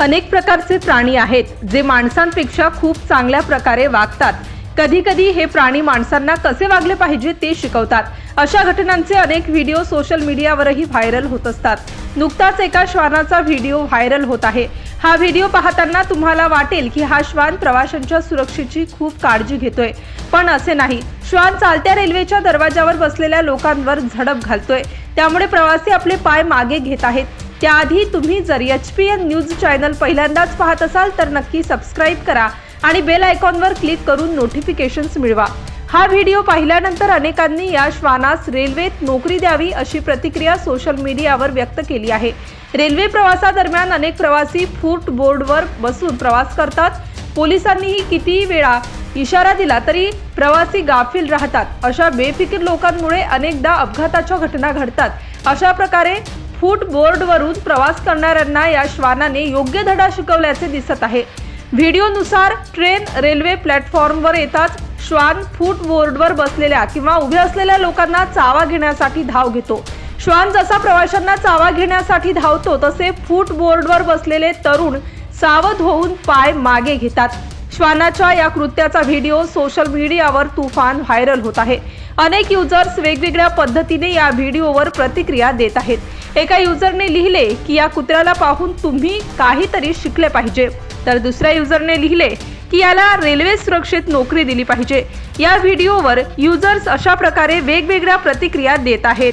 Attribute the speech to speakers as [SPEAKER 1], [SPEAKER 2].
[SPEAKER 1] अनेक प्रकारचे प्राणी आहेत जे माणसांपेक्षा खूप चांगल्या प्रकारे वागतात. कधी कधी हे प्राणी माणसांना कसे वागले पाहिजे ते शिकवतात. अशा घटनांचे अनेक व्हिडिओ सोशल मीडियावरही व्हायरल होत असतात. नुकताच एका श्वानाचा व्हिडिओ व्हायरल होत आहे. हा व्हिडिओ पाहताना तुम्हाला वाटेल की हा श्वान प्रवाशांच्या सुरक्षेची खूप काळजी घेतोय. पण असे नाही. श्वान चालत्या रेल्वेच्या दरवाजावर बसलेल्या लोकांवर झडप घालतोय. त्यामुळे प्रवासी आपले पाय मागे घेत आहेत. त्याआधी तुम्ही जर H P N news channel पहिल्यांदाच पाहत असाल तर नक्की सबस्क्राईब करा आणि बेल आयकॉनवर क्लिक करून नोटिफिकेशन्स मिळवा. हा व्हिडिओ पाहिल्यानंतर अनेकांनी या श्वानास रेल्वेत नोकरी द्यावी अशी प्रतिक्रिया सोशल मीडियावर व्यक्त केली आहे. रेल्वे प्रवासादरम्यान अनेक प्रवासी फूट बोर्डवर बसून प्रवास करतात. पोलिसांनीही कितीही वेळा इशारा दिला तरी प्रवासी गाफील राहतात. अशा बेफिकीर लोकांमुळे अनेकदा अपघाताच्या घटना घडतात. अशा प्रकारे फूट बोर्डवरून प्रवास करणाऱ्यांना या श्वानाने योग्य धडा शिकवल्याचे दिसत आहे. व्हिडिओनुसार ट्रेन रेल्वे प्लॅटफॉर्मवर येताच श्वान फूट बोर्डवर बसलेल्या किंवा उभ्या असलेल्या लोकांना चावा घेण्यासाठी धाव घेतो. श्वान जसा प्रवाशांना चावा घेण्यासाठी धावतो तसे फूट बोर्डवर बसलेले तरुण सावध होऊन पाय मागे घेतात. श्वानाच्या या कृत्याचा व्हिडिओ सोशल मीडियावर तुफान व्हायरल होत आहे. अनेक युजर्स वेगवेगळ्या पद्धतीने या व्हिडिओवर प्रतिक्रिया देत आहेत. एका युजरने लिहिले की या कुत्र्याला पाहून तुम्ही काहीतरी शिकले पाहिजे. तर दुसऱ्या युजरने लिहिले की याला रेल्वे सुरक्षेत नोकरी दिली पाहिजे. या व्हिडिओवर युजर्स अशा प्रकारे वेगवेगळ्या प्रतिक्रिया देत आहेत.